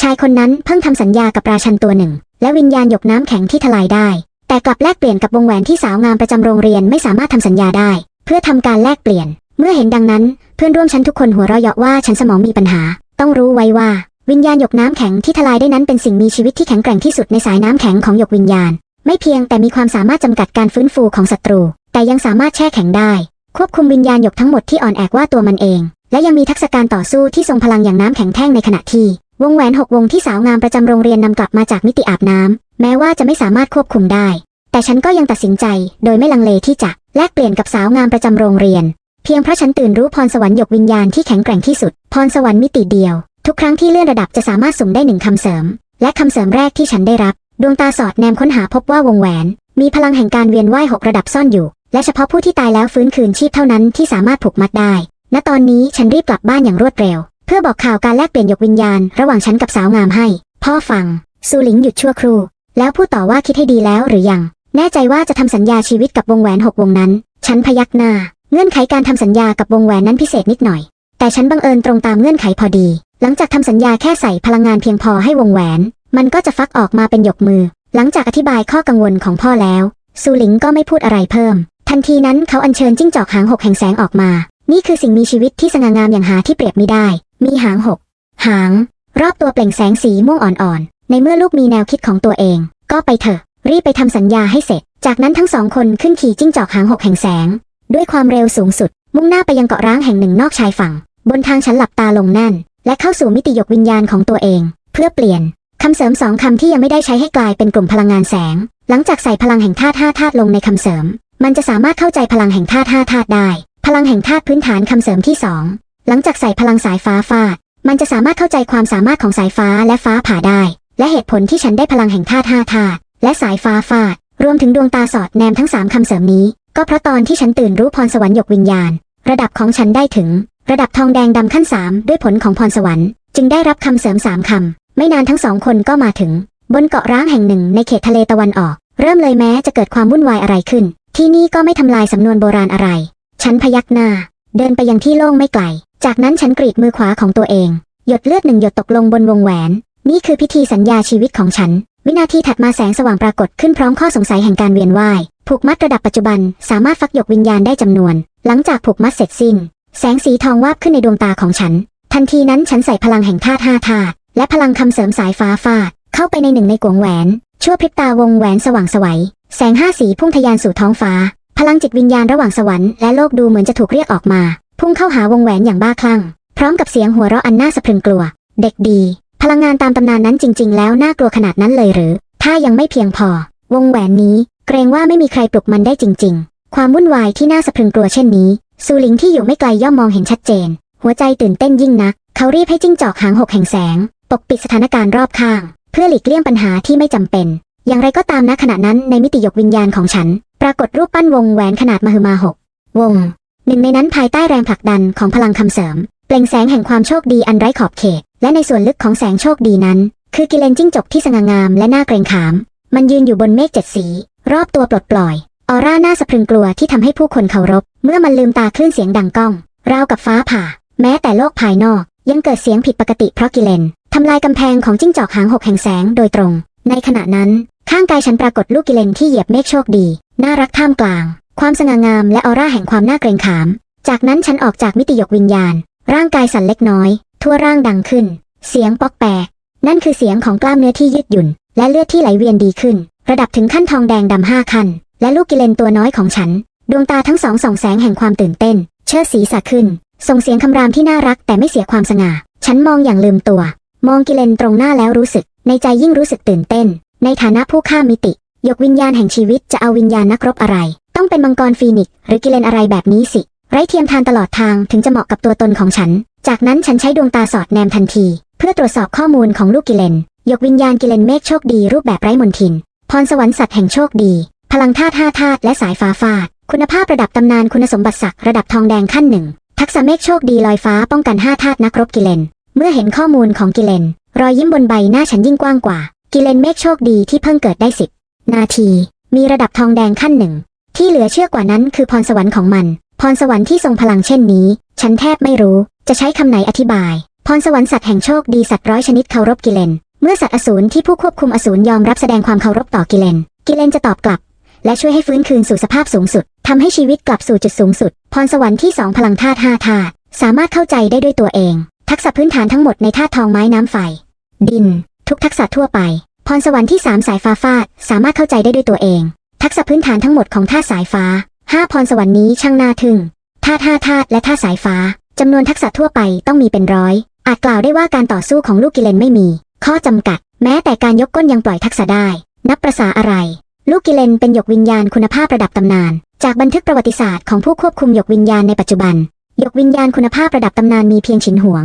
ชายคนนั้นเพิ่งทำสัญญากับราชันตัวหนึ่ง และวิญญาณหยกน้ำแข็งที่ทลายได้ แต่กลับแลกเปลี่ยนกับวงแหวนที่สาวงามประจำโรงเรียนไม่สามารถทำสัญญาได้ เพื่อทำการแลกเปลี่ยน เมื่อเห็นดังนั้น เพื่อนร่วมชั้นทุกคนหัวเราะเยาะว่าฉันสมองมีปัญหา ต้องรู้ไว้ว่า วิญญาณหยกน้ำแข็งที่ทลายได้นั้นเป็นสิ่งมีชีวิตที่แข็งแกร่งที่สุดในสายน้ำแข็งของหยกวิญญาณ ไม่เพียงแต่มีความสามารถจำกัดการฟื้นฟูของศัตรู แต่ยังสามารถแช่แข็งได้ ควบคุมวิญญาณหยกทั้งหมดที่อ่อนแอกว่าตัวมันเอง และยังมีทักษะการต่อสู้ที่ทรงพลังอย่างน้ำแข็งแท่งในขณะที่ วงแหวนหกวงที่สาวงามประจำโรงเรียนนำกลับมาจากมิติอาบน้ำแม้ว่าจะไม่สามารถควบคุมได้ แต่ฉันก็ยังตัดสินใจโดยไม่ลังเลที่จะแลกเปลี่ยนกับสาวงามประจำโรงเรียน เพียงเพราะฉันตื่นรู้พรสวรรค์หยกวิญญาณที่แข็งแกร่งที่สุด พรสวรรค์มิติเดียว ทุกครั้งที่เลื่อนระดับจะสามารถสุ่มได้หนึ่งคำเสริม และคำเสริมแรกที่ฉันได้รับ ดวงตาสอดแนมค้นหาพบว่าวงแหวน มีพลังแห่งการเวียนว่ายหกระดับซ่อนอยู่ และเฉพาะผู้ที่ตายแล้วฟื้นคืนชีพเท่านั้นที่สามารถผูกมัดได้ ณตอนนี้ฉันรีบกลับบ้านอย่างรวดเร็ว พื่อบอกข่าวการแลกเปลี่ยนหยกวิญญาณ ระหว่างฉันกับสาวงามให้ พ่อฟังซูหลิงหยุดชั่วครู่ แล้วพูดต่อว่าคิดให้ดีแล้วหรือยัง แน่ใจว่าจะทำสัญญาชีวิตกับวงแหวนหกวงนั้น ฉันพยักหน้า เงื่อนไขการทำสัญญากับวงแหวนนั้นพิเศษนิดหน่อย แต่ฉันบังเอิญตรงตามเงื่อนไขพอดี หลังจากทำสัญญาแค่ใส่พลังงานเพียงพอให้วงแหวน มันก็จะฟักออกมาเป็นหยกมือ หลังจากอธิบายข้อกังวลของพ่อแล้วซูหลิงก็ไม่พูดอะไรเพิ่ม ทันทีนั้นเขาอัญเชิญจิ้งจอกหางหกแห่งแสงออกมา นี่คือสิ่งมีชีวิตที่สง่างามอย่างหาที่เปรียบไม่ได้ มีหางหกหาง รอบตัวเปล่งแสงสีม่วงอ่อนๆ ในเมื่อลูกมีแนวคิดของตัวเอง ก็ไปเถอะ รีบไปทำสัญญาให้เสร็จ จากนั้นทั้งสองคนขึ้นขี่จิ้งจอกหางหกแห่งแสง ด้วยความเร็วสูงสุด มุ่งหน้าไปยังเกาะร้างแห่งหนึ่งนอกชายฝั่ง บนทางฉันหลับตาลงแน่น และเข้าสู่มิติหยกวิญญาณของตัวเอง เพื่อเปลี่ยนคำเสริมสองคำที่ยังไม่ได้ใช้ให้กลายเป็นกลุ่มพลังงานแสง หลังจากใส่พลังแห่งธาตุห้าธาตุลงในคำเสริม มันจะสามารถเข้าใจพลังแห่งธาตุห้าธาตุได้ พลังแห่งธาตุพื้นฐานคำเสริมที่สอง หลังจากใส่พลังสายฟ้าฟาด มันจะสามารถเข้าใจความสามารถของสายฟ้าและฟ้าผ่าได้ และเหตุผลที่ฉันได้พลังแห่งธาตุห้าธาตุและสายฟ้าฟาด รวมถึงดวงตาสอดแนมทั้งสามคำเสริมนี้ ก็เพราะตอนที่ฉันตื่นรู้พรสวรรค์หยกวิญญาณ ระดับของฉันได้ถึง ระดับทองแดงดำขั้นสามด้วยผลของพรสวรรค์ จึงได้รับคำเสริมสามคำไม่นานทั้งสองคนก็มาถึง บนเกาะร้างแห่งหนึ่งในเขตทะเลตะวันออก เริ่มเลยแม้จะเกิดความวุ่นวายอะไรขึ้น ที่นี่ก็ไม่ทำลายสำนวนโบราณอะไร ฉันพยักหน้า เดินไปยังที่โล่งไม่ไกล จากนั้นฉันกรีดมือขวาของตัวเอง หยดเลือดหนึ่งหยดตกลงบนวงแหวน นี่คือพิธีสัญญาชีวิตของฉัน วินาทีถัดมาแสงสว่างปรากฏขึ้นพร้อมข้อสงสัยแห่งการเวียนว่ายผูกมัดระดับปัจจุบัน สามารถฟักหยกวิญญาณได้จำนวน หลังจากผูกมัดเสร็จสิ้น แสงสีทองวาบขึ้นในดวงตาของฉัน ทันทีนั้นฉันใส่พลังแห่งธาตุห้าธาตุและพลังคำเสริมสายฟ้าฟาดเข้าไปในหนึ่งในกวงแหวน ชั่วพริบตาวงแหวนสว่างสวัย แสงห้าสีพุ่งทะยานสู่ท้องฟ้า พลังจิตวิญญาณระหว่างสวรรค์และโลกดูเหมือนจะถูกเรียกออกมา พุ่งเข้าหาวงแหวนอย่างบ้าคลั่ง พร้อมกับเสียงหัวเราะอันน่าสะพรึงกลัว เด็กดี พลังงานตามตำนานนั้นจริง ๆ แล้วน่ากลัวขนาดนั้นเลยหรือ ถ้ายังไม่เพียงพอ วงแหวนนี้ เกรงว่าไม่มีใครปลุกมันได้จริง ๆ ความวุ่นวายที่น่าสะพรึงกลัวเช่นนี้ซูหลิงที่อยู่ไม่ไกลย่อมมองเห็นชัดเจน หัวใจตื่นเต้นยิ่งนัก เขารีบให้จิ้งจอกหางหกแห่งแสง ปกปิดสถานการณ์รอบข้าง เพื่อหลีกเลี่ยงปัญหาที่ไม่จำเป็น อย่างไรก็ตามณขณะนั้นในมิติยกวิญญาณของฉัน ปรากฏรูปปั้นวงแหวนขนาดมหึมาหกวง หนึ่งในนั้นภายใต้แรงผลักดันของพลังคำเสริม เปล่งแสงแห่งความโชคดีอันไร้ขอบเขต และในส่วนลึกของแสงโชคดีนั้น คือกิเลนจิ้งจกที่สง่างามและน่าเกรงขาม มันยืนอยู่บนเมฆเจ็ดสี รอบตัวปลดปล่อย ออร่าน่าสะพรึงกลัวที่ทำให้ผู้คนเคารพ เมื่อมันลืมตาคลื่นเสียงดังก้อง ราวกับฟ้าผ่า แม้แต่โลกภายนอก ยังเกิดเสียงผิดปกติเพราะกิเลนทำลายกำแพงของจิ้งจอกหางหกแห่งแสงโดยตรง ในขณะนั้น ข้างกายฉันปรากฏลูกกิเลนที่เหยียบเมฆโชคดี น่ารักท่ามกลาง ความสง่างามและออร่าแห่งความน่าเกรงขาม จากนั้นฉันออกจากมิติหยกวิญญาณ ร่างกายสั่นเล็กน้อย ทั่วร่างดังขึ้น เสียงป๊อกแปก นั่นคือเสียงของกล้ามเนื้อที่ยืดหยุ่น และเลือดที่ไหลเวียนดีขึ้น ระดับถึงขั้นทองแดงดำห้าขั้น และลูกกิเลนตัวน้อยของฉัน ดวงตาทั้งสองส่องแสงแห่งความตื่นเต้น เชิดศีรษะขึ้น ส่งเสียงคำรามที่น่ารักแต่ไม่เสียความสง่า ฉันมองอย่างลืมตัว มองกิเลนตรงหน้าแล้วรู้สึก ในใจยิ่งรู้สึกตื่นเต้น ในฐานะผู้ข้ามมิติ ยกวิญญาณแห่งชีวิตจะเอาวิญญาณนักรบอะไร ต้องเป็นมังกรฟีนิกซ์หรือกิเลนอะไรแบบนี้สิ ไร้เทียมทานตลอดทางถึงจะเหมาะกับตัวตนของฉัน จากนั้นฉันใช้ดวงตาสอดแนมทันที เพื่อตรวจสอบข้อมูลของลูกกิเลน ยกวิญญาณกิเลนเมฆโชคดีรูปแบบไร้มนทิน พรสวรรค์สัตว์แห่งโชคดี พลังธาตุห้าธาตุและสายฟ้าฟาด คุณภาพระดับตำนานคุณสมบัติศักดิ์ระดับทองแดงขั้นหนึ่ง ทักษะเมฆโชคดีลอยฟ้าป้องกันห้าธาตุนักรบกิเลน เมื่อเห็นข้อมูลของกิเลน รอยยิ้มบนใบหน้าฉันยิ่งกว้างกว่า กิเลนเมฆโชคดีที่เพิ่งเกิดได้สิบนาทีมีระดับทองแดงขั้นหนึ่ง ที่เหลือเชื่อกว่านั้นคือพรสวรรค์ของมัน พรสวรรค์ที่ทรงพลังเช่นนี้ ฉันแทบไม่รู้ จะใช้คำไหนอธิบาย พรสวรรค์สัตว์แห่งโชคดีสัตว์ร้อยชนิดเคารพกิเลน เมื่อสัตว์อสูรที่ผู้ควบคุมอสูรยอมรับแสดงความเคารพต่อกิเลน กิเลนจะตอบกลับ และช่วยให้ฟื้นคืนสู่สภาพสูงสุดทำให้ชีวิตกลับสู่จุดสูงสุด พรสวรรค์ที่สองพลังธาตุห้าธาตุสามารถเข้าใจได้ด้วยตัวเอง ทักษะพื้นฐานทั้งหมดในธาตุทองไม้น้ำไฟ ดิน ทุกทักษะทั่วไป พรสวรรค์ที่สามสายฟ้าฟาดสามารถเข้าใจได้ด้วยตัวเอง ทักษะพื้นฐานทั้งหมดของธาสายฟ้าห้าพรสวรรค์นี้ช่างน่าทึ่งธาตุห้าธาตุและธาสายฟ้าจำนวนทักษะทั่วไปต้องมีเป็นร้อย อาจกล่าวได้ว่าการต่อสู้ของลูกกิเลนไม่มี ข้อจำกัด แม้แต่การยกก้นยังปล่อยทักษะได้ นับประษาอะไร ลูกกิเลนเป็นหยกวิญญาณคุณภาพระดับตำนาน จากบันทึกประวัติศาสตร์ของผู้ควบคุมหยกวิญญาณในปัจจุบันหยกวิญญาณคุณภาพระดับตำนานมีเพียงฉินหวง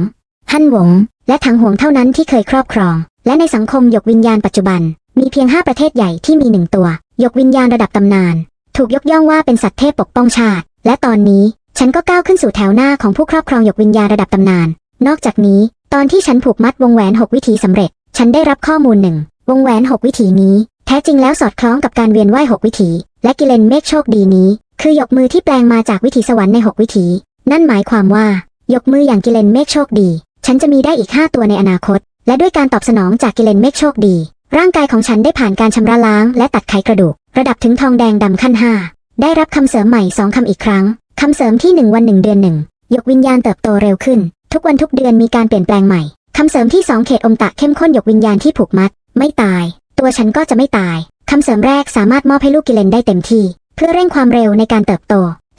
ฮั่นหวง และถังหวงเท่านั้นที่เคยครอบครอง และในสังคมหยกวิญญาณปัจจุบัน มีเพียงห้าประเทศใหญ่ที่มีหนึ่งตัว ยกวิญญาณระดับตำนาน ถูกยกย่องว่าเป็นสัตว์เทพปกป้องชาติ และตอนนี้ฉันก็ก้าวขึ้นสู่แถวหน้าของผู้ครอบครองยกวิญญาณระดับตำนาน นอกจากนี้ ตอนที่ฉันผูกมัดวงแหวนหกวิถีสำเร็จ ฉันได้รับข้อมูลหนึ่งวงแหวนหกวิถีนี้ แท้จริงแล้วสอดคล้องกับการเวียนว่ายหกวิถี และกิเลนเมฆโชคดีนี้ คือหยกมือที่แปลงมาจากวิถีสวรรค์ในหกวิถี นั่นหมายความว่าหยกมืออย่างกิเลนเมฆโชคดี ฉันจะมีได้อีกห้าตัวในอนาคต และด้วยการตอบสนองจากกิเลนเมฆโชคดี ร่างกายของฉันได้ผ่านการชำระล้างและตัดไขกระดูก ระดับถึงทองแดงดำขั้นห้าได้รับคำเสริมใหม่สองคำอีกครั้ง คำเสริมที่หนึ่งวันหนึ่งเดือนหนึ่งยกวิญญาณเติบโตเร็วขึ้น ทุกวันทุกเดือนมีการเปลี่ยนแปลงใหม่ คำเสริมที่สองเขตอมตะเข้มข้นยกวิญญาณที่ผูกมัด ไม่ตาย ตัวฉันก็จะไม่ตาย คำเสริมแรกสามารถมอบให้ลูกกิเลนได้เต็มที่ เพื่อเร่งความเร็วในการเติบโต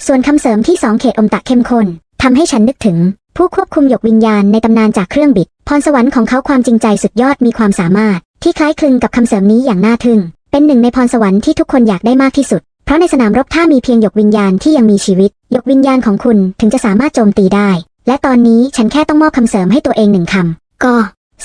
ส่วนคำเสริมที่สองเขตอมตะเข้มข้นทำให้ฉันนึกถึง ผู้ควบคุมยกวิญญาณในตำนานจากเครื่องบิด พรสวรรค์ของเขาความจริงใจสุดยอดมีความสามารถ ที่คล้ายคลึงกับคำเสริมนี้อย่างน่าทึ่ง เป็นหนึ่งในพรสวรรค์ที่ทุกคนอยากได้มากที่สุด เพราะในสนามรบถ้ามีเพียงหยกวิญญาณที่ยังมีชีวิต หยกวิญญาณของคุณถึงจะสามารถโจมตีได้ และตอนนี้ฉันแค่ต้องมอบคำเสริมให้ตัวเองหนึ่งคำก็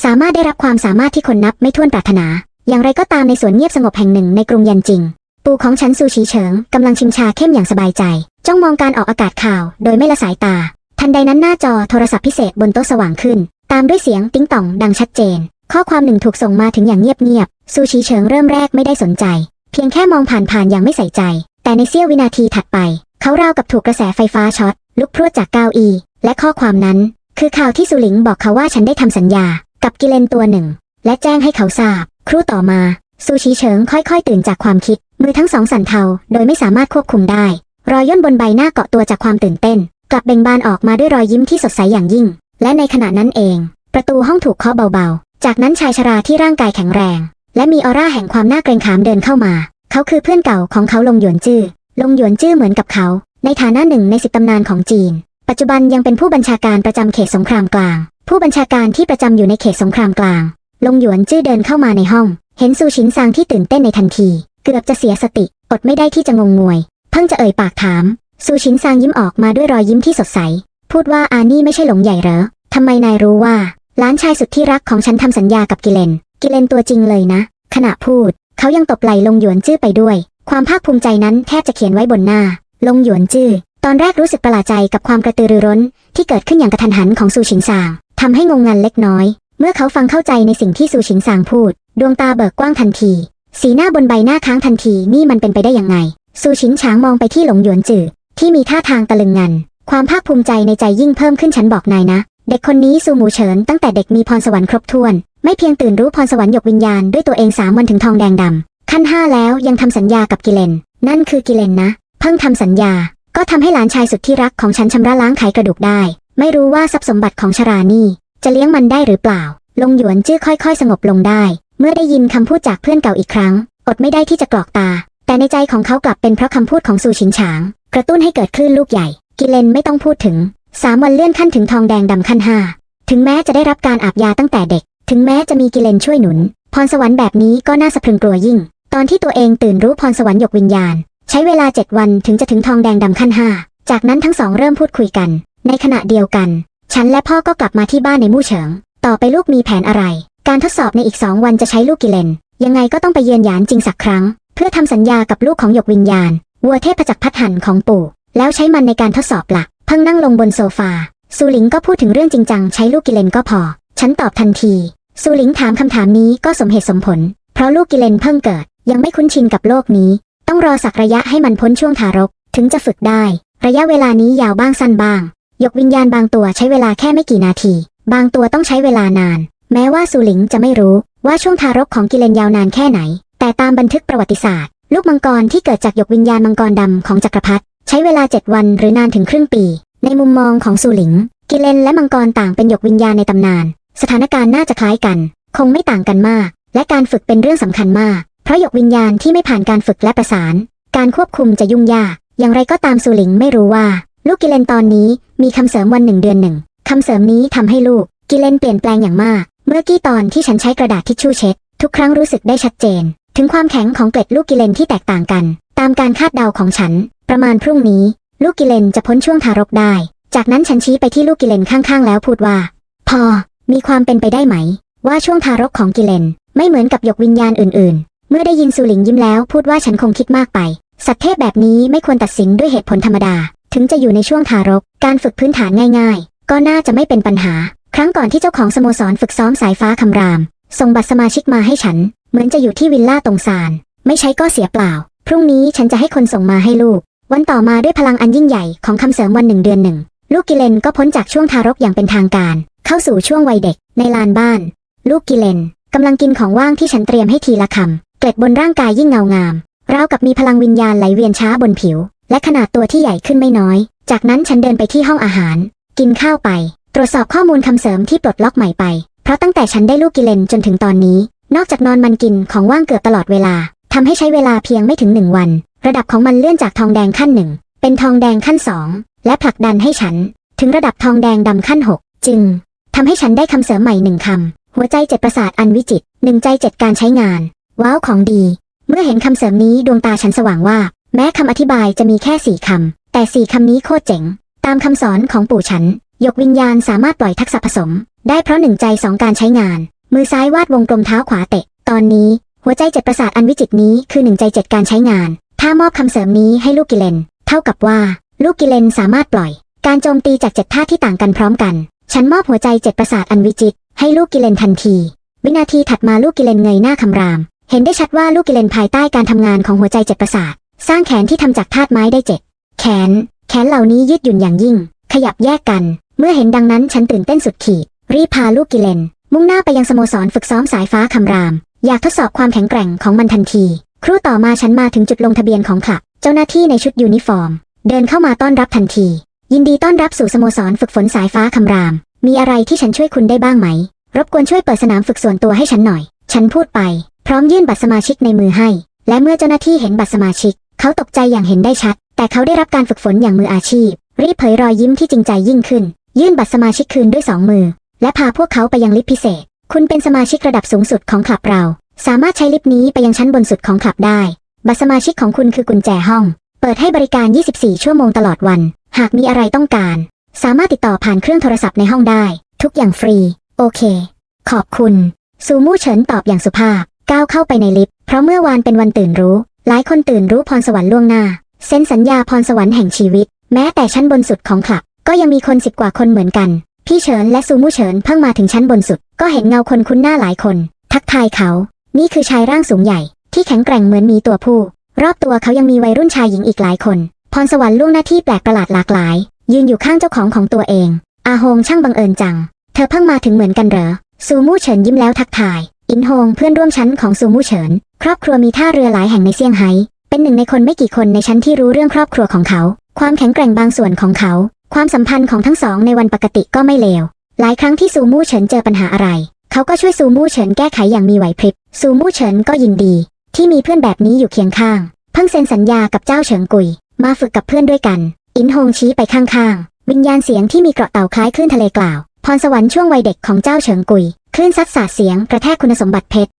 สามารถได้รับความสามารถที่คนนับไม่ถ้วนปรารถนา อย่างไรก็ตามในสวนเงียบสงบแห่งหนึ่งในกรุงยันจิง ปู่ของฉันซูชีเฉิงกำลังชิมชาเข้มอย่างสบายใจ จ้องมองการออกอากาศข่าว โดยไม่ละสายตา ทันใดนั้นหน้าจอโทรศัพท์พิเศษบนโต๊ะสว่างขึ้น ตามด้วยเสียงติ้งต่องดังชัดเจน ข้อความหนึ่งถูกส่งมาถึงอย่างเงียบๆซูชีเฉิงเริ่มแรกไม่ได้สนใจ เพียงแค่มองผ่านๆอย่างไม่ใส่ใจ แต่ในเสี้ยววินาทีถัดไป เขาราวกับถูกกระแสไฟฟ้าช็อตลุกพรวดจากเก้าอี้และข้อความนั้น คือข่าวที่สุหลิงบอกเขาว่าฉันได้ทำสัญญา กับกิเลนตัวหนึ่ง และแจ้งให้เขาทราบ ครู่ต่อมา ซูชิเฉิงค่อยๆ ตื่นจากความคิด มือทั้งสองสั่นเทาโดยไม่สามารถควบคุมได้ รอยย่นบนใบหน้าเกาะตัวจากความตื่นเต้น กลับเบ่งบานออกมาด้วยรอยยิ้มที่สดใสอย่างยิ่ง และในขณะนั้นเอง ประตูห้องถูกเคาะเบา จากนั้นชายชราที่ร่างกายแข็งแรง และมีออร่าแห่งความน่าเกรงขามเดินเข้ามา เขาคือเพื่อนเก่าของเขาลงหยวนจื้อ ลงหยวนจื้อเหมือนกับเขา ในฐานะหนึ่งในสิบตำนานของจีน ปัจจุบันยังเป็นผู้บัญชาการประจำเขตสงครามกลาง ผู้บัญชาการที่ประจำอยู่ในเขตสงครามกลาง ลงหยวนจื้อเดินเข้ามาในห้อง เห็นซูชินซางที่ตื่นเต้นในทันที เกือบจะเสียสติ อดไม่ได้ที่จะงงงวย เพิ่งจะเอ่ยปากถาม ซูชินซางยิ้มออกมาด้วยรอยยิ้มที่สดใส พูดว่าอานี่ไม่ใช่หลงใหญ่เหรอทำไมนายรู้ว่า ล้านชายสุดที่รักของฉันทำสัญญากับกิเลน กิเลนตัวจริงเลยนะ ขณะพูด เขายังตบไหลลงหยวนจื้อไปด้วย ความภาคภูมิใจนั้นแทบจะเขียนไว้บนหน้า ลงหยวนจื้อ ตอนแรกรู้สึกประหลาดใจกับความกระตือรือร้น ที่เกิดขึ้นอย่างกระทันหันของซูชินซางทำให้งงงันเล็กน้อย เมื่อเขาฟังเข้าใจในสิ่งที่ซูชินซางพูด ดวงตาเบิกกว้างทันที สีหน้าบนใบหน้าค้างทันทีนี่มันเป็นไปได้ยังไง ซูชินฉางมองไปที่หลงหยวนจือที่มีท่าทางตะลึงงัน ความภาคภูมิใจในใจยิ่งเพิ่มขึ้นฉันบอกนายนะ เด็กคนนี้ซูหมูเฉินตั้งแต่เด็กมีพรสวรรค์ครบถ้วน ไม่เพียงตื่นรู้พรสวรรค์หยกวิญญาณด้วยตัวเองสามวันถึงทองแดงดำขั้นห้าแล้วยังทำสัญญากับกิเลน นั่นคือกิเลนนะ เพิ่งทำสัญญา ก็ทำให้หลานชายสุดที่รักของฉันชำระล้างไขกระดูกได้ ไม่รู้ว่าทรัพย์สมบัติของชรานี่ จะเลี้ยงมันได้หรือเปล่า ลงหยวนจื้อค่อย ๆ สงบลงได้ เมื่อได้ยินคำพูดจากเพื่อนเก่าอีกครั้ง อดไม่ได้ที่จะกรอกตา แต่ในใจของเขากลับเป็นเพราะคำพูดของซูชินฉาง กระตุ้นให้เกิดคลื่นลูกใหญ่ กิเลนไม่ต้องพูดถึง สามวันเลื่อนขั้นถึงทองแดงดำขั้นห้าถึงแม้จะได้รับการอาบยาตั้งแต่เด็ก ถึงแม้จะมีกิเลนช่วยหนุน พรสวรรค์แบบนี้ก็น่าสะพรึงกลัวยิ่ง ตอนที่ตัวเองตื่นรู้พรสวรรค์หยกวิญญาณ ใช้เวลาเจ็ดวันถึงจะถึงทองแดงดำขั้นห้าจากนั้นทั้งสองเริ่มพูดคุยกัน ในขณะเดียวกัน ฉันและพ่อก็กลับมาที่บ้านในมู่เฉิง ต่อไปลูกมีแผนอะไร การทดสอบในอีกสองวันจะใช้ลูกกิเลน ยังไงก็ต้องไปเยือนหยานจริงสักครั้ง เพื่อทำสัญญากับลูกของหยกวิญญาณ วัวเทพจักรพัดหันของปู่ แล้วใช้มันในการทดสอบหลัก พิ่งนั่งลงบนโซฟาซูหลิงก็พูดถึงเรื่องจริงจังใช้ลูกกิเลนก็พอ ฉันตอบทันทีซูหลิงถามคำถามนี้ก็สมเหตุสมผล เพราะลูกกิเลนเพิ่งเกิด ยังไม่คุ้นชินกับโลกนี้ ต้องรอสักระยะให้มันพ้นช่วงทารก ถึงจะฝึกได้ ระยะเวลานี้ยาวบ้างสั้นบ้าง ยกวิญญาณบางตัวใช้เวลาแค่ไม่กี่นาที บางตัวต้องใช้เวลานาน แม้ว่าซูหลิงจะไม่รู้ว่าช่วงทารกของกิเลนยาวนานแค่ไหน แต่ตามบันทึกประวัติศาสตร์ ลูกมังกรที่เกิดจากหยกวิญญาณมังกรดำของจักรพรรดิ ใช้เวลาเจ็ดวันหรือนานถึงครึ่งปี ในมุมมองของซูหลิง กิเลนและมังกรต่างเป็นหยกวิญญาณในตำนาน สถานการณ์น่าจะคล้ายกัน คงไม่ต่างกันมาก และการฝึกเป็นเรื่องสำคัญมาก เพราะหยกวิญญาณที่ไม่ผ่านการฝึกและประสาน การควบคุมจะยุ่งยาก อย่างไรก็ตามซูหลิงไม่รู้ว่า ลูกกิเลนตอนนี้มีคำเสริมวันหนึ่งเดือนหนึ่งคำเสริมนี้ทำให้ลูกกิเลนเปลี่ยนแปลงอย่างมาก เมื่อกี้ตอนที่ฉันใช้กระดาษทิชชู่เช็ด ทุกครั้งรู้สึกได้ชัดเจน ถึงความแข็งของเกล็ดลูกกิเลนที่แตกต่างกัน ตามการคาดเดาของฉัน ประมาณพรุ่งนี้ ลูกกิเลนจะพ้นช่วงทารกได้ จากนั้นฉันชี้ไปที่ลูกกิเลนข้างๆ แล้วพูดว่า พอ มีความเป็นไปได้ไหม ว่าช่วงทารกของกิเลน ไม่เหมือนกับหยกวิญญาณอื่นๆ เมื่อได้ยินสุหลิงยิ้มแล้วพูดว่าฉันคงคิดมากไป สัตว์เทพแบบนี้ไม่ควรตัดสินด้วยเหตุผลธรรมดา ถึงจะอยู่ในช่วงทารก การฝึกพื้นฐานง่าย ๆ ก็น่าจะไม่เป็นปัญหา ครั้งก่อนที่เจ้าของสโมสรฝึกซ้อมสายฟ้าคำรามส่งบัตรสมาชิกมาให้ฉัน เหมือนจะอยู่ที่วิลล่าตรงซาน ไม่ใช้ก็เสียเปล่า พรุ่งนี้ฉันจะให้คนส่งมาให้ลูก วันต่อมาด้วยพลังอันยิ่งใหญ่ของคำเสริมวันหนึ่งเดือนหนึ่ง ลูกกิเลนก็พ้นจากช่วงทารกอย่างเป็นทางการ เข้าสู่ช่วงวัยเด็ก ในลานบ้าน ลูกกิเลนกำลังกินของว่างที่ฉันเตรียมให้ทีละคำเกล็ดบนร่างกายยิ่งเงางามราวกับมีพลังวิญญาณไหลเวียนช้าบนผิว และขนาดตัวที่ใหญ่ขึ้นไม่น้อย จากนั้นฉันเดินไปที่ห้องอาหาร กินข้าวไป ตรวจสอบข้อมูลคำเสริมที่ปลดล็อกใหม่ไป เพราะตั้งแต่ฉันได้ลูกกิเลนจนถึงตอนนี้ นอกจากนอนมันกินของว่างเกือบตลอดเวลาทำให้ใช้เวลาเพียงไม่ถึงหนึ่งวัน ระดับของมันเลื่อนจากทองแดงขั้นหนึ่งเป็นทองแดงขั้นสองและผลักดันให้ฉัน ถึงระดับทองแดงดำขั้นหกจึงทำให้ฉันได้คำเสริมใหม่หนึ่งคำหัวใจเจ็ดประสาทอันวิจิตหนึ่งใจเจ็ดการใช้งาน ว้าวของดี เมื่อเห็นคำเสริมนี้ดวงตาฉันสว่างว่า แม้คำอธิบายจะมีแค่สี่คำแต่สี่คำนี้โคตรเจ๋ง ตามคำสอนของปู่ฉันยกวิญญาณสามารถปล่อยทักษะผสม ได้เพราะหนึ่งใจสองการใช้งาน มือซ้ายวาดวงกลมเท้าขวาเตะ ตอนนี้ หัวใจเจ็ดประสาทอันวิจิตนี้คือหนึ่งใจเจ็ดการใช้งาน ถ้ามอบคำเสริมนี้ให้ลูกกิเลน เท่ากับว่า ลูกกิเลนสามารถปล่อย การโจมตีจากเจ็ดท่าที่ต่างกันพร้อมกัน ฉันมอบหัวใจเจ็ดประสาทอันวิจิตรให้ลูกกิเลนทันที วินาทีถัดมาลูกกิเลนเงยหน้าคำราม เห็นได้ชัดว่าลูกกิเลนภายใต้การทำงานของหัวใจเจ็ดประสาท สร้างแขนที่ทำจากธาตุไม้ได้เจ็ดแขน แขนเหล่านี้ยืดหยุ่นอย่างยิ่ง ขยับแยกกัน เมื่อเห็นดังนั้นฉันตื่นเต้นสุดขีด รีบพาลูกกิเลน มุ่งหน้าไปยังสโมสรฝึกซ้อมสายฟ้าคำราม อยากทดสอบความแข็งแกร่งของมันทันที ครู่ต่อมาฉันมาถึงจุดลงทะเบียนของคลับ เจ้าหน้าที่ในชุดยูนิฟอร์ม เดินเข้ามาต้อนรับทันที ยินดีต้อนรับสู่สโมสรฝึกฝนสายฟ้าคำราม มีอะไรที่ฉันช่วยคุณได้บ้างไหม รบกวนช่วยเปิดสนามฝึกส่วนตัวให้ฉันหน่อย ฉันพูดไป พร้อมยื่นบัตรสมาชิกในมือให้ และเมื่อเจ้าหน้าที่เห็นบัตรสมาชิก เขาตกใจอย่างเห็นได้ชัด แต่เขาได้รับการฝึกฝนอย่างมืออาชีพ รีบเผยรอยยิ้มที่จริงใจยิ่งขึ้น ยื่นบัตรสมาชิกคืนด้วยสองมือ และพาพวกเขาไปยังลิฟต์พิเศษ คุณเป็นสมาชิกระดับสูงสุดของคลับเรา สามารถใช้ลิฟต์นี้ไปยังชั้นบนสุดของคลับได้ บัตรสมาชิกของคุณคือกุญแจห้อง เปิดให้บริการ 24 ชั่วโมงตลอดวัน หากมีอะไรต้องการ สามารถติดต่อผ่านเครื่องโทรศัพท์ในห้องได้ ทุกอย่างฟรี โอเค ขอบคุณ ซูมู่เฉินตอบอย่างสุภาพ ก้าวเข้าไปในลิฟต์ เพราะเมื่อวานเป็นวันตื่นรู้ หลายคนตื่นรู้พรสวรรค์ล่วงหน้า เซ็นสัญญาพรสวรรค์แห่งชีวิต แม้แต่ชั้นบนสุดของคลับ ก็ยังมีคนสิบกว่าคนเหมือนกัน พี่เฉินและซูมู่เฉินเพิ่งมาถึงชั้นบนสุด ก็เห็นเงาคนคุ้นหน้าหลายคน ทักทายเขา นี่คือชายร่างสูงใหญ่ ที่แข็งแกร่งเหมือนมีตัวผู้ รอบตัวเขายังมีวัยรุ่นชายหญิงอีกหลายคน พรสวรรค์ล่วงหน้าที่แปลกประหลาดหลากหลาย ยืนอยู่ข้างเจ้าของของตัวเอง อาโฮงช่างบังเอิญจัง เธอเพิ่งมาถึงเหมือนกันเหรอ ซูมู่เฉินยิ้มแล้วทักทาย อินโฮงเพื่อนร่วมชั้นของซูมู่เฉิน ครอบครัวมีท่าเรือหลายแห่งในเซี่ยงไฮ้ เป็นหนึ่งในคนไม่กี่คนในชั้นที่รู้เรื่องครอบครัวของเขา ความแข็งแกร่งบางส่วนของเขา ความสัมพันธ์ของทั้งสองในวันปกติก็ไม่เลว หลายครั้งที่ซูมู่เฉินเจอปัญหาอะไร เขาก็ช่วยซูมู่เฉินแก้ไขอย่างมีไหวพริบ ซูมู่เฉินก็ยินดี ที่มีเพื่อนแบบนี้อยู่เคียงข้าง เพิ่งเซ็นสัญญากับเจ้าเฉิงกุย มาฝึกกับเพื่อนด้วยกัน อินฮงชี้ไปข้างๆ วิญญาณเสียงที่มีเกราะเต่าคล้ายคลื่นทะเลกล่าว พรสวรรค์ช่วงวัยเด็กของเจ้าเฉิงกุย คลื่นซัดสาดเสียงกระแทกคุณสมบัติเพชร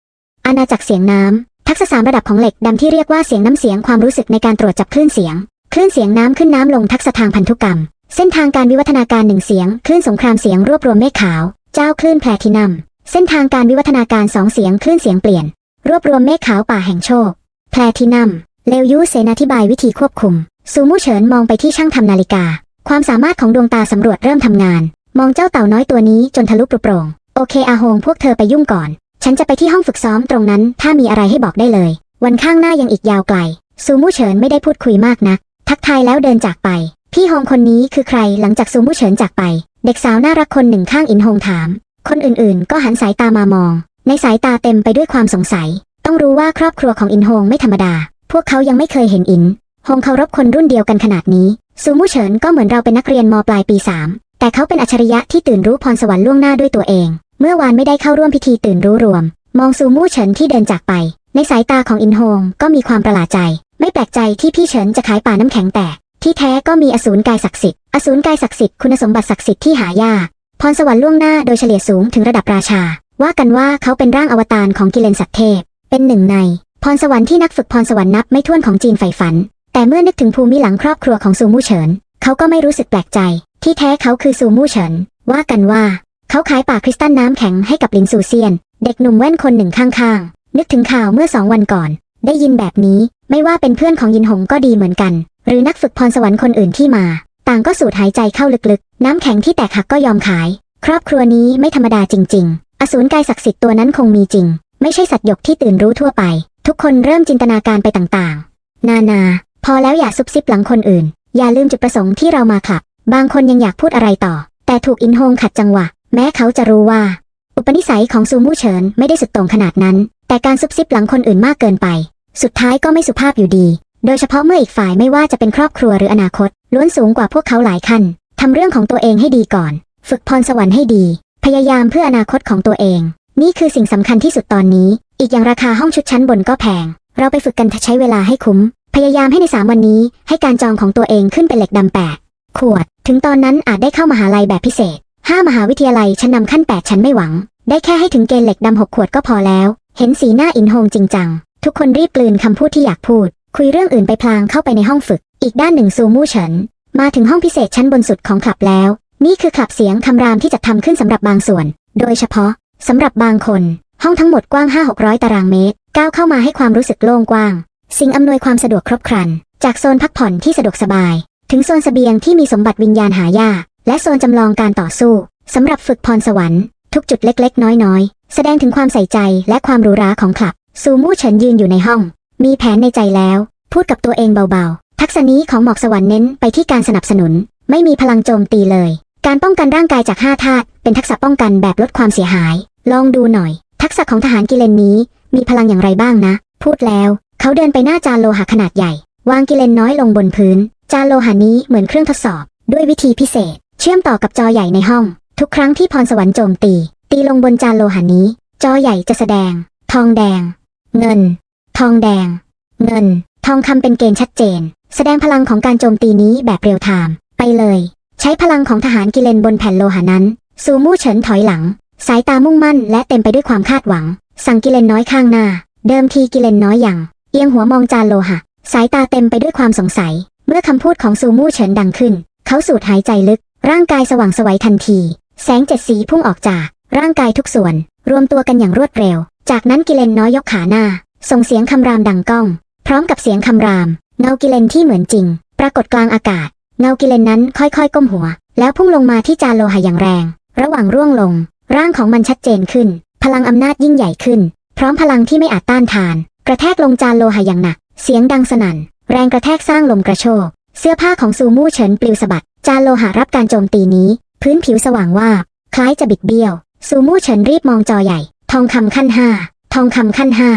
อาณาจักรเสียงน้ำ ทักษะสามระดับของเหล็กดำที่เรียกว่าเสียงน้ำเสียงความรู้สึกในการตรวจจับคลื่นเสียง คลื่นเสียงน้ำขึ้นน้ำลงทักษะทางพันธุกรรม เส้นทางการวิวัฒนาการหนึ่งเสียง คลื่นสงครามเสียงรวบรวมเมฆขาว เจ้าคลื่นแพลทินัม เส้นทางการวิวัฒนาการสองเสียงคลื่นเสียงเปลี่ยน รวบรวมเมฆขาวป่าแห่งโชค แพลทินัม เลวยุเสนาธิบายวิธีควบคุม ซูมู่เฉินมองไปที่ช่างทำนาฬิกา ความสามารถของดวงตาสำรวจเริ่มทำงาน มองเจ้าเต่าน้อยตัวนี้จนทะลุปรุโปร่ง โอเคอาโฮงพวกเธอไปยุ่งก่อน ฉันจะไปที่ห้องฝึกซ้อมตรงนั้น ถ้ามีอะไรให้บอกได้เลย วันข้างหน้ายังอีกยาวไกล ซูมู่เฉินไม่ได้พูดคุยมากนัก ทักทายแล้วเดินจากไป พี่ฮงคนนี้คือใครหลังจากซูมู่เฉินจากไป เด็กสาวน่ารักคนหนึ่งข้างอินฮงถาม คนอื่นๆ ก็หันสายตามามอง ในสายตาเต็มไปด้วยความสงสัย ต้องรู้ว่าครอบครัวของอินโฮงไม่ธรรมดา พวกเขายังไม่เคยเห็นอินฮงเคารพคนรุ่นเดียวกันขนาดนี้ ซูมู่เฉินก็เหมือนเราเป็นนักเรียนมปลายปีสามแต่เขาเป็นอัจฉริยะที่ตื่นรู้พรสวรรค์ล่วงหน้าด้วยตัวเอง เมื่อวานไม่ได้เข้าร่วมพิธีตื่นรู้รวม มองซูมู่เฉินที่เดินจากไป ในสายตาของอินโฮงก็มีความประหลาดใจ ไม่แปลกใจที่พี่เฉินจะขายป่าน้ำแข็งแตกที่แท้ก็มีอสูรกายศักดิ์สิทธิ์ อสูรกายศักดิ์สิทธิ์ คุณสมบัติศักดิ์สิทธิ์ที่หายาก พรสวรรค์ล่วงหน้าโดยเฉลี่ยสูงถึงระดับราชา ว่ากันว่าเขาเป็นร่างอวตารของกิเลนสัตเทพ เป็นหนึ่งใน พรสวรรค์ที่นักฝึกพรสวรรค์นับไม่ถ้วนของจีนใฝ่ฝัน แต่เมื่อนึกถึงภูมิหลังครอบครัวของซูมู่เฉิน เขาก็ไม่รู้สึกแปลกใจ ที่แท้เขาคือซูมู่เฉิน ว่ากันว่า เขาขายป่าคริสตัลน้ำแข็งให้กับลินซูเซียน เด็กหนุ่มแว่นคนหนึ่งข้างๆ นึกถึงข่าวเมื่อสองวันก่อน ได้ยินแบบนี้ไม่ว่าเป็นเพื่อนของยินหงก็ดีเหมือนกัน หรือนักฝึกพรสวรรค์คนอื่นที่มา ต่างก็สูดหายใจเข้าลึกๆ น้ำแข็งที่แตกหักก็ยอมขาย ครอบครัวนี้ไม่ธรรมดาจริง ๆ อสูรกายศักดิ์สิทธิ์ตัวนั้นคงมีจริง ไม่ใช่สัตว์หยกที่ตื่นรู้ทั่วไป ทุกคนเริ่มจินตนาการไปต่างๆ นานา พอแล้วอย่าซุบซิบหลังคนอื่น อย่าลืมจุดประสงค์ที่เรามาขับ บางคนยังอยากพูดอะไรต่อ แต่ถูกอินโฮงขัดจังหวะ แม้เขาจะรู้ว่า อุปนิสัยของซูมู่เฉินไม่ได้สุดโต่งขนาดนั้น แต่การซุบซิบหลังคนอื่นมากเกินไป สุดท้ายก็ไม่สุภาพอยู่ดี โดยเฉพาะเมื่ออีกฝ่ายไม่ว่าจะเป็นครอบครัวหรืออนาคต ล้วนสูงกว่าพวกเขาหลายขั้นทำเรื่องของตัวเองให้ดีก่อน ฝึกพรสวรรค์ให้ดี พยายามเพื่ออนาคตของตัวเอง นี่คือสิ่งสำคัญที่สุดตอนนี้ อีกอย่างราคาห้องชุดชั้นบนก็แพง เราไปฝึกกันใช้เวลาให้คุ้ม พยายามให้ในสามวันนี้ ให้การจองของตัวเองขึ้นเป็นเหล็กดำแปดขวด ถึงตอนนั้นอาจได้เข้ามหาลัยแบบพิเศษห้ามหาวิทยาลัยชั้นนำขั้นแปดฉันไม่หวัง ได้แค่ให้ถึงเกณฑ์เหล็กดำหกขวดก็พอแล้ว เห็นสีหน้าอินโฮงจริงจัง ทุกคนรีบกลืนคำพูดที่อยากพูด คุยเรื่องอื่นไปพลางเข้าไปในห้องฝึก อีกด้านหนึ่งซูมู่เฉิน มาถึงห้องพิเศษชั้นบนสุดของคลับแล้ว นี่คือคลับเสียงคำรามที่จัดทำขึ้นสำหรับบางส่วน โดยเฉพาะสำหรับบางคน ห้องทั้งหมดกว้าง 5-600 ตารางเมตร ก้าวเข้ามาให้ความรู้สึกโล่งกว้าง สิ่งอำนวยความสะดวกครบครัน จากโซนพักผ่อนที่สะดวกสบาย ถึงโซนเสบียงที่มีสมบัติวิญญาณหายากและโซนจำลองการต่อสู้สำหรับฝึกพรสวรรค์ทุกจุดเล็กๆ น้อยๆ แสดงถึงความใส่ใจและความหรูหราของคลับซูมู่เฉินยืนอยู่ในห้อง มีแผนในใจแล้ว พูดกับตัวเองเบาๆ ทักษะนี้ของหมอกสวรรค์เน้นไปที่การสนับสนุน ไม่มีพลังโจมตีเลย การป้องกันร่างกายจากห้าธาตุเป็นทักษะป้องกันแบบลดความเสียหาย ลองดูหน่อย ทักษะของทหารกิเลนนี้ มีพลังอย่างไรบ้างนะ พูดแล้ว เขาเดินไปหน้าจานโลหะขนาดใหญ่ วางกิเลนน้อยลงบนพื้น จานโลหะนี้เหมือนเครื่องทดสอบ ด้วยวิธีพิเศษ เชื่อมต่อกับจอใหญ่ในห้อง ทุกครั้งที่พรสวรรค์โจมตี ตีลงบนจานโลหะนี้ จอใหญ่จะแสดง ทองแดง เงิน ทองแดง เงิน ทองคำเป็นเกณฑ์ชัดเจน แสดงพลังของการโจมตีนี้แบบเรียลไทม์ไปเลย ใช้พลังของทหารกิเลนบนแผ่นโลหะนั้น ซูมู่เฉินถอยหลัง สายตามุ่งมั่นและเต็มไปด้วยความคาดหวัง สั่งกิเลนน้อยข้างหน้า เดิมทีกิเลนน้อยอย่าง เอียงหัวมองจานโลหะ สายตาเต็มไปด้วยความสงสัย เมื่อคำพูดของซูมู่เฉินดังขึ้น เขาสูดหายใจลึก ร่างกายสว่างสวัยทันที แสงเจ็ดสีพุ่งออกจากร่างกายทุกส่วน รวมตัวกันอย่างรวดเร็ว จากนั้นกิเลนน้อยยกขาหน้า ส่งเสียงคำรามดังก้อง พร้อมกับเสียงคำราม เงากิเลนที่เหมือนจริง ปรากฏกลางอากาศ เงากิเลนนั้นค่อยๆ ก้มหัว แล้วพุ่งลงมาที่จานโลหะอย่างแรง ระหว่างร่วงลง ร่างของมันชัดเจนขึ้น พลังอำนาจยิ่งใหญ่ขึ้น พร้อมพลังที่ไม่อาจต้านทาน กระแทกลงจานโลหะอย่างหนัก เสียงดังสนั่น แรงกระแทกสร้างลมกระโชก เสื้อผ้าของซูมู่เฉินปลิวสะบัด จานโลหะรับการโจมตีนี้ พื้นผิวสว่างวาคล้ายจะบิดเบี้ยว ซูมู่เฉินรีบมองจอใหญ่ ทองคำขั้นห้า ทองคำขั้นห้า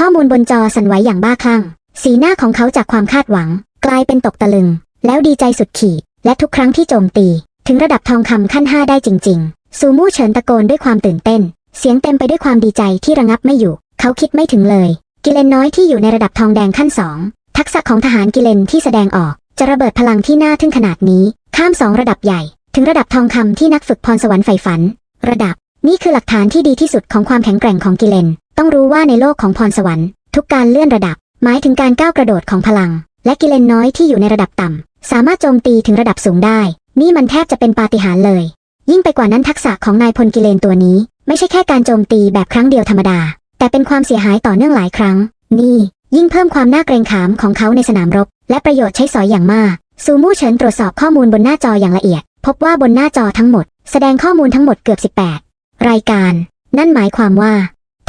ข้อมูลบนจอสั่นไหวอย่างบ้าคลั่ง สีหน้าของเขาจากความคาดหวัง กลายเป็นตกตะลึง แล้วดีใจสุดขีด และทุกครั้งที่โจมตี ถึงระดับทองคำขั้นห้าได้จริง ๆ ซูมู่เฉินตะโกนด้วยความตื่นเต้น เสียงเต็มไปด้วยความดีใจที่ระงับไม่อยู่ เขาคิดไม่ถึงเลย กิเลนน้อยที่อยู่ในระดับทองแดงขั้นสองทักษะของทหารกิเลนที่แสดงออก จะระเบิดพลังที่น่าทึ่งขนาดนี้ ข้ามสองระดับใหญ่ ถึงระดับทองคำที่นักฝึกพรสวรรค์ใฝ่ฝัน ระดับ นี่คือหลักฐานที่ดีที่สุดของความแข็งแกร่งของกิเลน ต้องรู้ว่าในโลกของพรสวรรค์ ทุกการเลื่อนระดับ หมายถึงการก้าวกระโดดของพลัง และกิเลนน้อยที่อยู่ในระดับต่ำ สามารถโจมตีถึงระดับสูงได้ นี่มันแทบจะเป็นปาฏิหาริย์เลย ยิ่งไปกว่านั้นทักษะของนายพลกิเลนตัวนี้ ไม่ใช่แค่การโจมตีแบบครั้งเดียวธรรมดา แต่เป็นความเสียหายต่อเนื่องหลายครั้ง นี่ ยิ่งเพิ่มความน่าเกรงขามของเขาในสนามรบ และประโยชน์ใช้สอยอย่างมากซูมู่เฉินตรวจสอบข้อมูลบนหน้าจออย่างละเอียด พบว่าบนหน้าจอทั้งหมด แสดงข้อมูลทั้งหมดเกือบ 18 รายการ นั่นหมายความว่า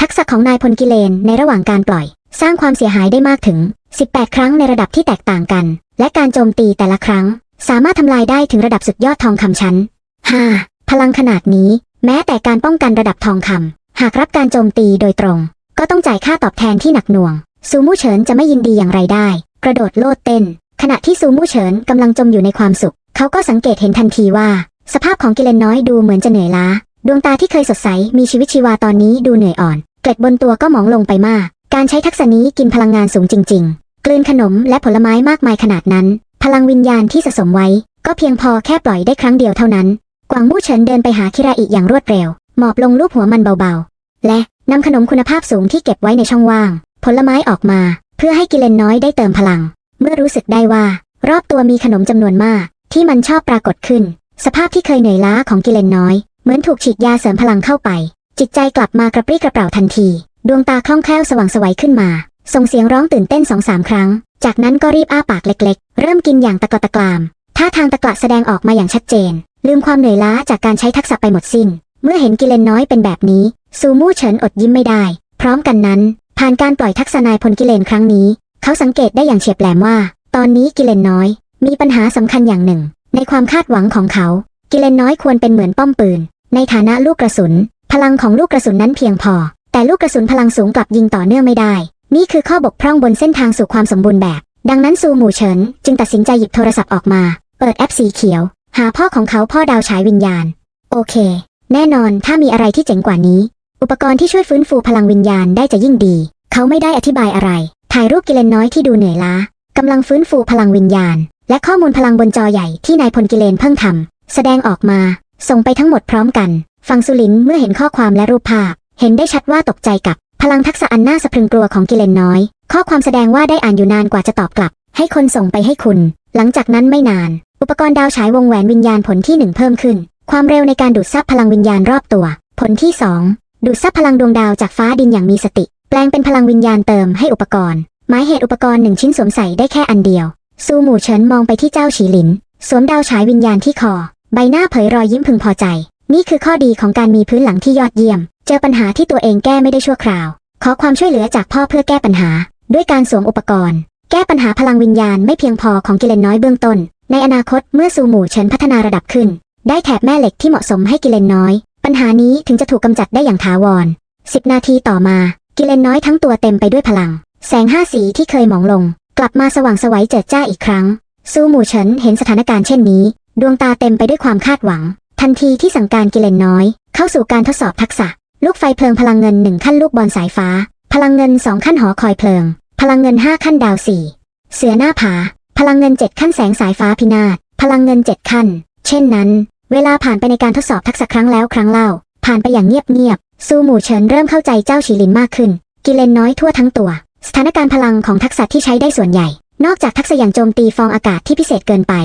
ทักษะของนายพลกิเลนในระหว่างการปล่อย สร้างความเสียหายได้มากถึง 18 ครั้งในระดับที่แตกต่างกัน และการโจมตีแต่ละครั้ง สามารถทำลายได้ถึงระดับสุดยอดทองคำชั้นฮ่าพลังขนาดนี้ แม้แต่การป้องกันระดับทองคำหากรับการโจมตีโดยตรง ก็ต้องจ่ายค่าตอบแทนที่หนักหน่วง ซูมูเฉินจะไม่ยินดีอย่างไรได้ กระโดดโลดเต้น ขณะที่ซูมูเฉินกำลังจมอยู่ในความสุข เขาก็สังเกตเห็นทันทีว่า สภาพของกิเลนน้อยดูเหมือนจะเหนื่อยล้า ดวงตาที่เคยสดใสมีชีวิตชีวาตอนนี้ดูเหนื่อยอ่อน เกล็ดบนตัวก็หมองลงไปมาก การใช้ทักษะนี้กินพลังงานสูงจริง ๆ กลืนขนมและผลไม้มากมายขนาดนั้น พลังวิญญาณที่สะสมไว้ ก็เพียงพอแค่ปล่อยได้ครั้งเดียวเท่านั้น กวางมู่เฉินเดินไปหาคิราอิอย่างรวดเร็ว หมอบลงลูบหัวมันเบาๆ และนำขนมคุณภาพสูงที่เก็บไว้ในช่องว่าง ผลไม้ออกมา เพื่อให้กิเลนน้อยได้เติมพลัง เมื่อรู้สึกได้ว่า รอบตัวมีขนมจำนวนมาก ที่มันชอบปรากฏขึ้น สภาพที่เคยเหนื่อยล้าของกิเลนน้อย เหมือนถูกฉีดยาเสริมพลังเข้าไป จิตใจกลับมากระปรี้กระเปร่าทันที ดวงตาคล่องแคล่วสว่างสวัยขึ้นมา ส่งเสียงร้องตื่นเต้นสองสามครั้ง จากนั้นก็รีบอ้าปากเล็กๆ เริ่มกินอย่างตะกตะกรามท่าทางตะกละแสดงออกมาอย่างชัดเจน ลืมความเหนื่อยล้าจากการใช้ทักษะไปหมดสิ้น เมื่อเห็นกิเลนน้อยเป็นแบบนี้ ซูมู่เฉินอดยิ้มไม่ได้ พร้อมกันนั้น ผ่านการปล่อยทักษะนายพลกิเลนครั้งนี้ เขาสังเกตได้อย่างเฉียบแหลมว่า ตอนนี้กิเลนน้อย มีปัญหาสำคัญอย่างหนึ่ง ในความคาดหวังของเขา กิเลนน้อยควรเป็นเหมือนป้อมปืน ในฐานะลูกกระสุน พลังของลูกกระสุนนั้นเพียงพอ แต่ลูกกระสุนพลังสูงกลับยิงต่อเนื่องไม่ได้ นี่คือข้อบกพร่องบนเส้นทางสู่ความสมบูรณ์แบบ ดังนั้นซูหมู่เฉิน จึงตัดสินใจหยิบโทรศัพท์ออกมา เปิดแอปสีเขียว หาพ่อของเขาพ่อดาวฉายวิญญาณ โอเค แน่นอนถ้ามีอะไรที่เจ๋งกว่านี้ อุปกรณ์ที่ช่วยฟื้นฟูพลังวิญญาณได้จะยิ่งดี เขาไม่ได้อธิบายอะไร ถ่ายรูปกิเลนน้อยที่ดูเหนื่อยล้ากำลังฟื้นฟูพลังวิญญาณ และข้อมูลพลังบนจอใหญ่ที่นายพลกิเลนเพิ่งทำแสดงออกมา ส่งไปทั้งหมดพร้อมกัน ฟังสุลินเมื่อเห็นข้อความและรูปภาพ เห็นได้ชัดว่าตกใจกับ พลังทักษะอันน่าสะพรึงกลัวของกิเลนน้อย ข้อความแสดงว่าได้อ่านอยู่นานกว่าจะตอบกลับ ให้คนส่งไปให้คุณ หลังจากนั้นไม่นาน อุปกรณ์ดาวฉายวงแหวนวิญญาณผลที่หนึ่งเพิ่มขึ้น ความเร็วในการดูดซับพลังวิญญาณรอบตัว ผลที่สองดูดซับพลังดวงดาวจากฟ้าดินอย่างมีสติ แปลงเป็นพลังวิญญาณเติมให้อุปกรณ์ หมายเหตุอุปกรณ์หนึ่งชิ้นสวมใส่ได้แค่อันเดียวซูหมู่เฉินมองไปที่เจ้าฉีหลิน สวมดาวฉายวิญญาณที่คอ ใบหน้าเผยรอยยิ้มพึงพอใจ นี่คือข้อดีของการมีพื้นหลังที่ยอดเยี่ยม เจอปัญหาที่ตัวเองแก้ไม่ได้ชั่วคราว ขอความช่วยเหลือจากพ่อเพื่อแก้ปัญหา ด้วยการสวมอุปกรณ์ แก้ปัญหาพลังวิญญาณไม่เพียงพอของกิเลนน้อยเบื้องต้น ในอนาคตเมื่อซูหมู่เฉินพัฒนาระดับขึ้น ได้แถบแม่เหล็กที่เหมาะสมให้กิเลนน้อย ปัญหานี้ถึงจะถูกกำจัดได้อย่างถาวรสิบนาทีต่อมา กิเลนน้อยทั้งตัวเต็มไปด้วยพลัง แสงห้าสีที่เคยหมองลง กลับมาสว่างสวัยเจิดจ้าอีกครั้งซูหมู่เฉินเห็นสถานการณ์เช่นนี้ ดวงตาเต็มไปด้วยความคาดหวัง ทันทีที่สั่งการกิเลนน้อย เข้าสู่การทดสอบทักษะ ลูกไฟเพลิงพลังเงินหนึ่งขั้นลูกบอลสายฟ้า พลังเงินสองขั้นหอคอยเพลิง พลังเงินห้าขั้นดาวสี่เสือหน้าผา พลังเงินเจ็ดขั้นแสงสายฟ้าพินาศพลังเงินเจ็ดขั้น เช่นนั้น เวลาผ่านไปในการทดสอบทักษะครั้งแล้วครั้งเล่า ผ่านไปอย่างเงียบๆซูหมู่เฉินเริ่มเข้าใจเจ้าฉีลินมากขึ้น กิเลนน้อยทั่วทั้งตัว สถานการณ์พลังของทักษะที่ใช้ได้ส่วนใหญ่ นอกจากทักษะอย่างโจมตีฟองอากาศที่พิเศษเกินไป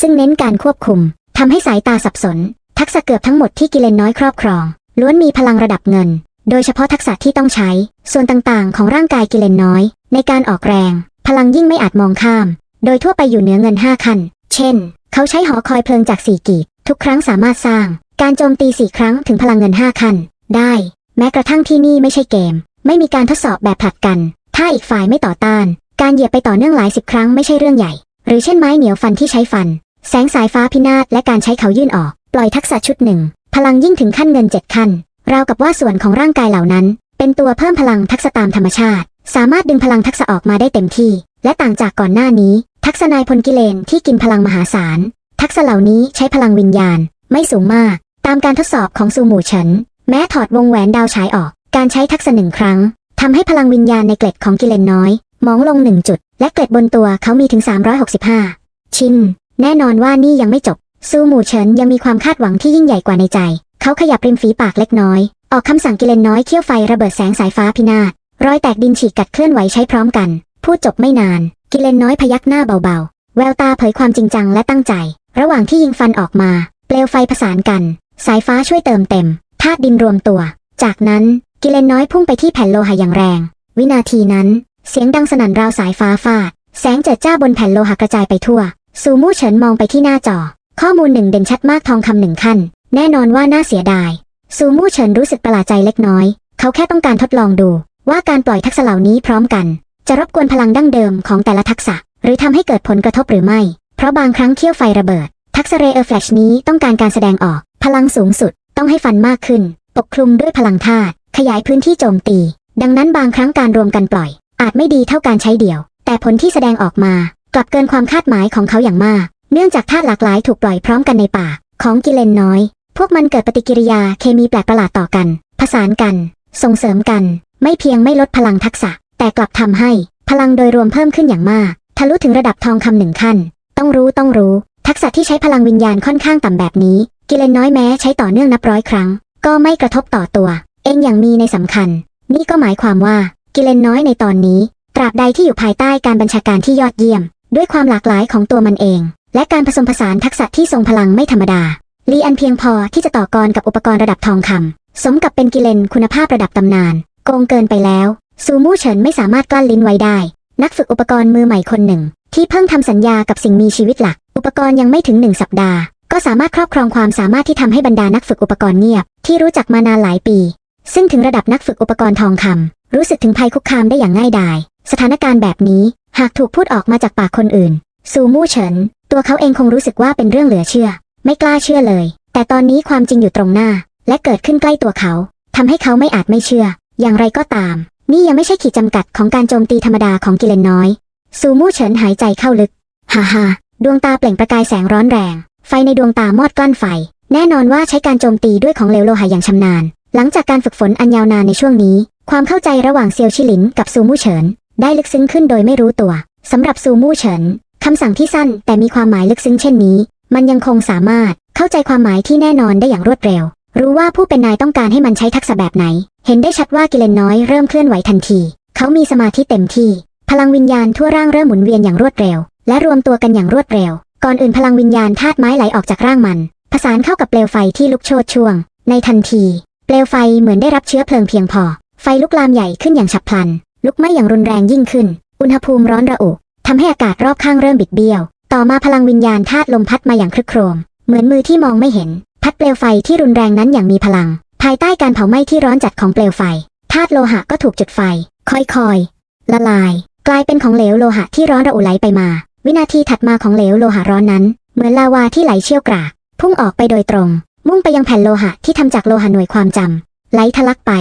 ซึ่งเน้นการควบคุมทำให้สายตาสับสน ทักษะเกือบทั้งหมดที่กิเลนน้อยครอบครอง ล้วนมีพลังระดับเงิน โดยเฉพาะทักษะที่ต้องใช้ ส่วนต่างๆ ของร่างกายกิเลนน้อย ในการออกแรง พลังยิ่งไม่อาจมองข้าม โดยทั่วไปอยู่เหนือเงิน5ขั้นเช่น เขาใช้หอคอยเพลิงจาก4กีบทุกครั้งสามารถสร้าง การโจมตี4ครั้งถึงพลังเงิน5ขั้นได้ แม้กระทั่งที่นี่ไม่ใช่เกม ไม่มีการทดสอบแบบผลัดกัน ถ้าอีกฝ่ายไม่ต่อต้าน การเหยียบไปต่อเนื่องหลายสิบครั้งไม่ใช่เรื่องใหญ่ รือเช่นไม้เหนียวฟันที่ใช้ฟัน แสงสายฟ้าพินาศและการใช้เขายื่นออก ปล่อยทักษะชุดหนึ่ง พลังยิ่งถึงขั้นเงินเจ็ดขั้น ราวกับว่าส่วนของร่างกายเหล่านั้น เป็นตัวเพิ่มพลังทักษะตามธรรมชาติ สามารถดึงพลังทักษะออกมาได้เต็มที่ และต่างจากก่อนหน้านี้ ทักษะนายพลกิเลนที่กินพลังมหาศาล ทักษะเหล่านี้ใช้พลังวิญญาณ ไม่สูงมาก ตามการทดสอบของซูหมู่เฉิน แม้ถอดวงแหวนดาวฉายออก การใช้ทักษะหนึ่งครั้งทำให้พลังวิญญาณในเกล็ดของกิเลนน้อย มองลงหนึ่งจุด และเกล็ดบนตัวเขามีถึง 365 ชิ้นแน่นอนว่านี่ยังไม่จบ ซูหมู่เฉินยังมีความคาดหวังที่ยิ่งใหญ่กว่าในใจ เขาขยับริมฝีปากเล็กน้อย ออกคำสั่งกิเลนน้อยเขี้ยวไฟระเบิดแสงสายฟ้าพินาศรอยแตกดินฉีกกัดเคลื่อนไหวใช้พร้อมกัน พูดจบไม่นาน กิเลนน้อยพยักหน้าเบาๆ แววตาเผยความจริงจังและตั้งใจ ระหว่างที่ยิงฟันออกมา เปลวไฟผสานกัน สายฟ้าช่วยเติมเต็มธาตุดินรวมตัว จากนั้นกิเลนน้อยพุ่งไปที่แผ่นโลหะอย่างแรง วินาทีนั้น เสียงดังสนั่นราวสายฟ้าฟาด แสงเจิดจ้าบนแผ่นโลหะกระจายไปทั่ว ซูมู่เฉินมองไปที่หน้าจอ ข้อมูลหนึ่งเด่นชัดมากทองคำหนึ่งขั้น แน่นอนว่าน่าเสียดาย ซูมู่เฉินรู้สึกประหลาดใจเล็กน้อย เขาแค่ต้องการทดลองดู ว่าการปล่อยทักษะเหล่านี้พร้อมกัน จะรบกวนพลังดั้งเดิมของแต่ละทักษะ หรือทำให้เกิดผลกระทบหรือไม่ เพราะบางครั้งเขี้ยวไฟระเบิด ทักษะเรเออร์แฟลชนี้ต้องการการแสดงออก พลังสูงสุด ต้องให้ฟันมากขึ้น ปกคลุมด้วยพลังธาตุขยายพื้นที่โจมตี ดังนั้นบางครั้งการรวมกันปล่อย อาจไม่ดีเท่าการใช้เดี่ยว แต่ผลที่แสดงออกมากลับเกินความคาดหมายของเขาอย่างมาก เนื่องจากธาตุหลากหลายถูกปล่อยพร้อมกันในป่า ของกิเลนน้อย พวกมันเกิดปฏิกิริยาเคมีแปลกประหลาดต่อกัน ผสานกัน ส่งเสริมกัน ไม่เพียงไม่ลดพลังทักษะ แต่กลับทำให้ พลังโดยรวมเพิ่มขึ้นอย่างมาก ทะลุถึงระดับทองคำหนึ่งขั้น ต้องรู้ต้องรู้ ทักษะที่ใช้พลังวิญญาณค่อนข้างต่ำแบบนี้ กิเลนน้อยแม้ใช้ต่อเนื่องนับร้อยครั้ง ก็ไม่กระทบต่อตัว เองอย่างมีในสำคัญ นี่ก็หมายความว่า กิเลนน้อยในตอนนี้ ตราบใดที่อยู่ภายใต้การบัญชาการที่ยอดเยี่ยม ด้วยความหลากหลายของตัวมันเอง และการผสมผสานทักษะที่ทรงพลังไม่ธรรมดา ลีอันเพียงพอที่จะต่อกรกับอุปกรณ์ระดับทองคำสมกับเป็นกิเลนคุณภาพระดับตำนาน โกงเกินไปแล้ว ซูมู่เฉินไม่สามารถกลั้นลิ้นไว้ได้ นักฝึกอุปกรณ์มือใหม่คนหนึ่ง ที่เพิ่งทำสัญญากับสิ่งมีชีวิตหลัก อุปกรณ์ยังไม่ถึงหนึ่งสัปดาห์ ก็สามารถครอบครองความสามารถที่ทำให้บรรดานักฝึกอุปกรณ์เงียบ ที่รู้จักมานานหลายปี ซึ่งถึงระดับนักฝึกอุปกรณ์ทองคำ รู้สึกถึงภัยคุกคามได้อย่างง่ายดาย สถานการณ์แบบนี้หากถูกพูดออกมาจากปากคนอื่น ซูมู่เฉิน ตัวเขาเองคงรู้สึกว่าเป็นเรื่องเหลือเชื่อ ไม่กล้าเชื่อเลย แต่ตอนนี้ความจริงอยู่ตรงหน้า และเกิดขึ้นใกล้ตัวเขาทำให้เขาไม่อาจไม่เชื่อ อย่างไรก็ตาม นี่ยังไม่ใช่ขีดจำกัดของการโจมตีธรรมดาของกิเลนน้อย ซูมู่เฉินหายใจเข้าลึก ฮ่าฮ่าดวงตาเปล่งประกายแสงร้อนแรง ไฟในดวงตามอดกลั้นไฟ แน่นอนว่าใช้การโจมตีด้วยของเหลวโลหะอย่างชำนาญ หลังจากการฝึกฝนอันยาวนานในช่วงนี้ ความเข้าใจระหว่างเซียวชิหลินกับซูมู่เฉิน ได้ลึกซึ้งขึ้นโดยไม่รู้ตัวสำหรับซูมู่เฉินคำสั่งที่สั้นแต่มีความหมายลึกซึ้งเช่นนี้ มันยังคงสามารถเข้าใจความหมายที่แน่นอนได้อย่างรวดเร็ว รู้ว่าผู้เป็นนายต้องการให้มันใช้ทักษะแบบไหน เห็นได้ชัดว่ากิเลนน้อยเริ่มเคลื่อนไหวทันที เขามีสมาธิเต็มที่ พลังวิญญาณทั่วร่างเริ่มหมุนเวียนอย่างรวดเร็ว และรวมตัวกันอย่างรวดเร็ว ก่อนอื่นพลังวิญญาณธาตุไม้ไหลออกจากร่างมัน ผสานเข้ากับเปลวไฟที่ลุกโชนช่วง ในทันที เปลวไฟเหมือนได้รับเชื้อเพลิงเพียงพอ ไฟลุกลามใหญ่ขึ้นอย่างฉับพลัน ลุกไหม้อย่างรุนแรงยิ่งขึ้น อุณหภูมิร้อนระอุทำให้อากาศรอบข้างเริ่มบิดเบี้ยว ต่อมาพลังวิญญาณธาตุลมพัดมาอย่างคลึกโครม เหมือนมือที่มองไม่เห็น พัดเปลวไฟที่รุนแรงนั้นอย่างมีพลัง ภายใต้การเผาไหม้ที่ร้อนจัดของเปลวไฟธาตุโลหะก็ถูกจุดไฟ ค่อยๆละลาย กลายเป็นของเหลวโลหะที่ร้อนระอุไหลไปมา วินาทีถัดมาของเหลวโลหะร้อนนั้น เหมือนลาวาที่ไหลเชี่ยวกรากพุ่งออกไปโดยตรง มุ่งไปยังแผ่นโลหะที่ทำจากโลหะหน่วยความจำไหลทะลักไป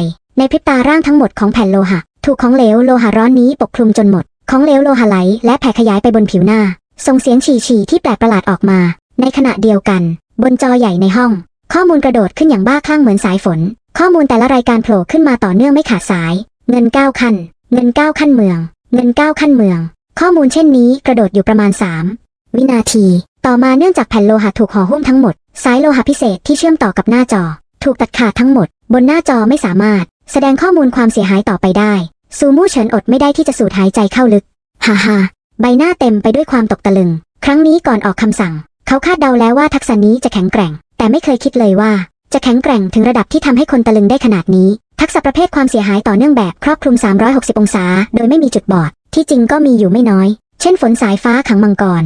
ในพริบตาร่างทั้งหมดของแผ่นโลหะ ถูกของเหลวโลหะร้อนนี้ปกคลุมจนหมด ของเหลวโลหะไหลและแผ่ขยายไปบนผิวหน้า ส่งเสียงฉี่ฉี่ที่แปลกประหลาดออกมา ในขณะเดียวกัน บนจอใหญ่ในห้อง ข้อมูลกระโดดขึ้นอย่างบ้าคลั่งเหมือนสายฝน ข้อมูลแต่ละรายการโผล่ขึ้นมาต่อเนื่องไม่ขาดสาย เงิน9ขั้น เงิน9ขั้นเมือง เงิน9ขั้นเมือง ข้อมูลเช่นนี้กระโดดอยู่ประมาณ 3 วินาที ต่อมาเนื่องจากแผ่นโลหะถูกห่อหุ้มทั้งหมด สายโลหะพิเศษที่เชื่อมต่อกับหน้าจอ ถูกตัดขาดทั้งหมด บนหน้าจอไม่สามารถ แสดงข้อมูลความเสียหายต่อไปได้ ซูมู่เฉินอดไม่ได้ที่จะสูดหายใจเข้าลึก ฮ่าฮ่าใบหน้าเต็มไปด้วยความตกตะลึง ครั้งนี้ก่อนออกคำสั่ง เขาคาดเดาแล้วว่าทักษะนี้จะแข็งแกร่ง แต่ไม่เคยคิดเลยว่า จะแข็งแกร่งถึงระดับที่ทำให้คนตะลึงได้ขนาดนี้ ทักษะประเภทความเสียหายต่อเนื่องแบบครอบคลุม 360 องศา โดยไม่มีจุดบอด ที่จริงก็มีอยู่ไม่น้อย เช่นฝนสายฟ้าขังมังกร